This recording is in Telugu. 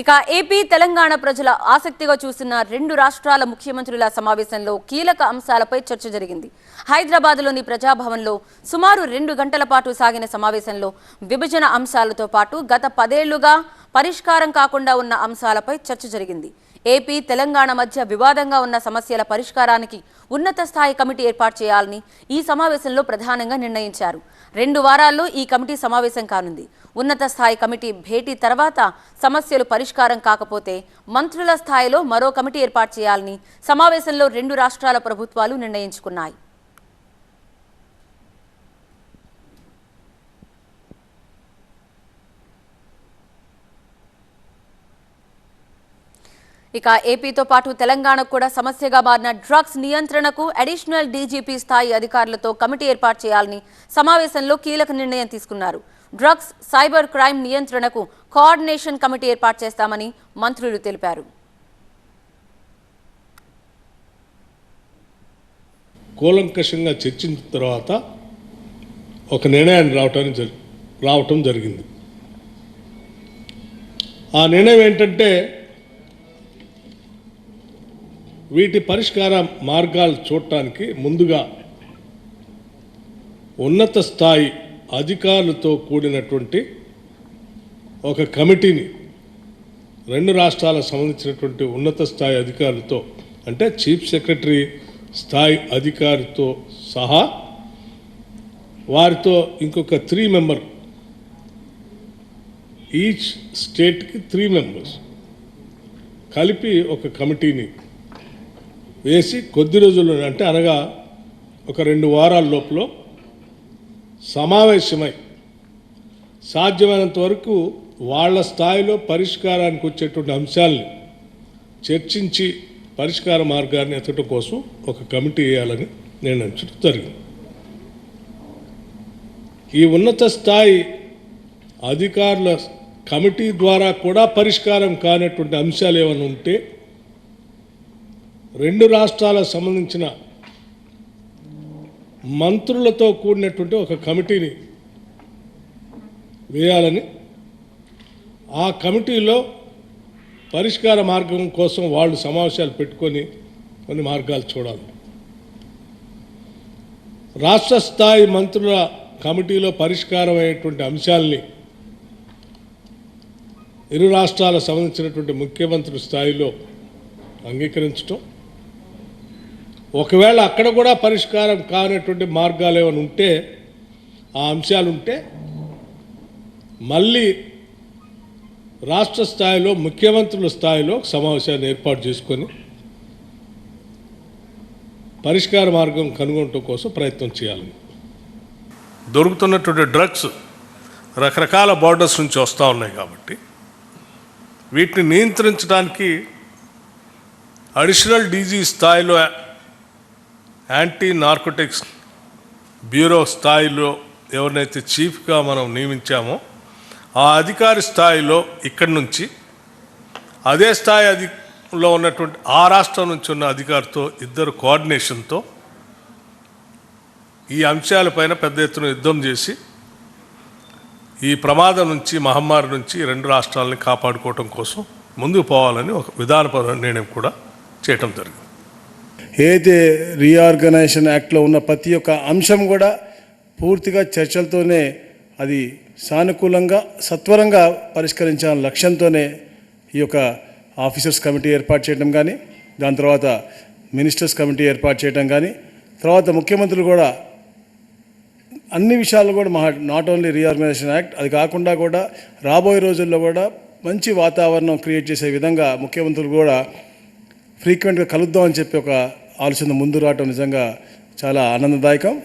ఇక ఏపీ తెలంగాణ ప్రజల ఆసక్తిగా చూస్తున్న రెండు రాష్ట్రాల ముఖ్యమంత్రుల సమావేశంలో కీలక అంశాలపై చర్చ జరిగింది. హైదరాబాద్లోని ప్రజాభవన్లో సుమారు రెండు గంటల పాటు సాగిన సమావేశంలో విభజన అంశాలతో పాటు గత పదేళ్ళుగా పరిష్కారం కాకుండా ఉన్న అంశాలపై చర్చ జరిగింది. ఏపీ తెలంగాణ మధ్య వివాదంగా ఉన్న సమస్యల పరిష్కారానికి ఉన్నత స్థాయి కమిటీ ఏర్పాటు చేయాలని ఈ సమావేశంలో ప్రధానంగా నిర్ణయించారు. రెండు వారాల్లో ఈ కమిటీ సమావేశం కానుంది. ఉన్నత స్థాయి కమిటీ భేటీ తర్వాత సమస్యలు పరిష్కారం కాకపోతే మంత్రుల స్థాయిలో మరో కమిటీ ఏర్పాటు చేయాలని సమావేశంలో రెండు రాష్ట్రాల ప్రభుత్వాలు నిర్ణయించుకున్నాయి. ఇక ఏపీతో పాటు తెలంగాణకు కూడా సమస్యగా మారిన డ్రగ్స్ నియంత్రణకు అడిషనల్ డీజీపీ స్థాయి అధికారులతో కమిటీ ఏర్పాటు చేయాలని సమావేశంలో కీలక నిర్ణయం తీసుకున్నారు. డ్రగ్స్ సైబర్ క్రైమ్ నియంత్రణకు కోఆర్డినేషన్ కమిటీ ఏర్పాటు చేస్తామని మంత్రులు తెలిపారు. కూలంకషంగా చర్చించిన తర్వాత ఒక నిర్ణయాన్ని రావటానికి రావటం జరిగింది. ఆ నిర్ణయం ఏంటంటే వీటి పరిష్కార మార్గాలు చూడటానికి ముందుగా ఉన్నత స్థాయి అధికారులతో కూడినటువంటి ఒక కమిటీని రెండు రాష్ట్రాలకు సంబంధించినటువంటి ఉన్నత స్థాయి అధికారులతో అంటే చీఫ్ సెక్రటరీ స్థాయి అధికారితో సహా వారితో ఇంకొక త్రీ మెంబర్ ఈచ్ స్టేట్కి త్రీ మెంబర్స్ కలిపి ఒక కమిటీని వేసి కొద్ది రోజుల్లో అంటే అనగా ఒక రెండు వారాల లోపల సమావేశమై సాధ్యమైనంత వరకు వాళ్ళ స్థాయిలో పరిష్కారానికి వచ్చేటువంటి అంశాలని చర్చించి పరిష్కార మార్గాన్ని ఎత్తడం కోసం ఒక కమిటీ వేయాలని నిర్ణయించడం జరిగింది. ఈ ఉన్నత స్థాయి అధికారుల కమిటీ ద్వారా కూడా పరిష్కారం కానటువంటి అంశాలు ఏమైనా ఉంటే రెండు రాష్ట్రాలకు సంబంధించిన మంత్రులతో కూడినటువంటి ఒక కమిటీని వేయాలని ఆ కమిటీలో పరిష్కార మార్గం కోసం వాళ్ళు సమావేశాలు పెట్టుకొని కొన్ని మార్గాలు చూడాలి. రాష్ట్ర స్థాయి మంత్రుల కమిటీలో పరిష్కారం అయ్యేటువంటి అంశాలని ఇరు రాష్ట్రాలకు సంబంధించినటువంటి ముఖ్యమంత్రి స్థాయిలో అంగీకరించటం ఒకవేళ అక్కడ కూడా పరిష్కారం కానటువంటి మార్గాలు ఏమైనా ఉంటే ఆ అంశాలు ఉంటే మళ్ళీ రాష్ట్ర స్థాయిలో ముఖ్యమంత్రుల స్థాయిలో సమావేశాన్ని ఏర్పాటు చేసుకొని పరిష్కార మార్గం కనుగొనటం కోసం ప్రయత్నం చేయాలి. దొరుకుతున్నటువంటి డ్రగ్స్ రకరకాల బార్డర్స్ నుంచి వస్తూ ఉన్నాయి కాబట్టి వీటిని నియంత్రించడానికి అడిషనల్ డీజీ స్థాయిలో యాంటీ నార్కోటిక్స్ బ్యూరో స్థాయిలో ఎవరినైతే చీఫ్గా మనం నియమించామో ఆ అధికారి స్థాయిలో ఇక్కడి నుంచి అదే స్థాయి అధిలో ఉన్నటువంటి ఆ రాష్ట్రం నుంచి ఉన్న అధికారితో ఇద్దరు కోఆర్డినేషన్తో ఈ అంశాలపైన పెద్ద ఎత్తున యుద్ధం చేసి ఈ ప్రమాదం నుంచి మహమ్మారి నుంచి రెండు రాష్ట్రాలని కాపాడుకోవటం కోసం ముందుకు పోవాలని ఒక విధానపర నిర్ణయం కూడా చేయటం జరిగింది. ఏదైతే రీఆర్గనైజేషన్ యాక్ట్లో ఉన్న ప్రతి ఒక్క అంశం కూడా పూర్తిగా చర్చలతోనే అది సానుకూలంగా సత్వరంగా పరిష్కరించాలని లక్ష్యంతోనే ఈ యొక్క ఆఫీసర్స్ కమిటీ ఏర్పాటు చేయడం కానీ దాని తర్వాత మినిస్టర్స్ కమిటీ ఏర్పాటు చేయడం కానీ తర్వాత ముఖ్యమంత్రులు కూడా అన్ని విషయాలు కూడా మా నాట్ ఓన్లీ రీఆర్గనైజేషన్ యాక్ట్ అది కాకుండా కూడా రాబోయే రోజుల్లో కూడా మంచి వాతావరణం క్రియేట్ చేసే విధంగా ముఖ్యమంత్రులు కూడా ఫ్రీక్వెంట్గా కలుద్దామని చెప్పి ఒక ఆలోచన ముందు రావటం నిజంగా చాలా ఆనందదాయకం.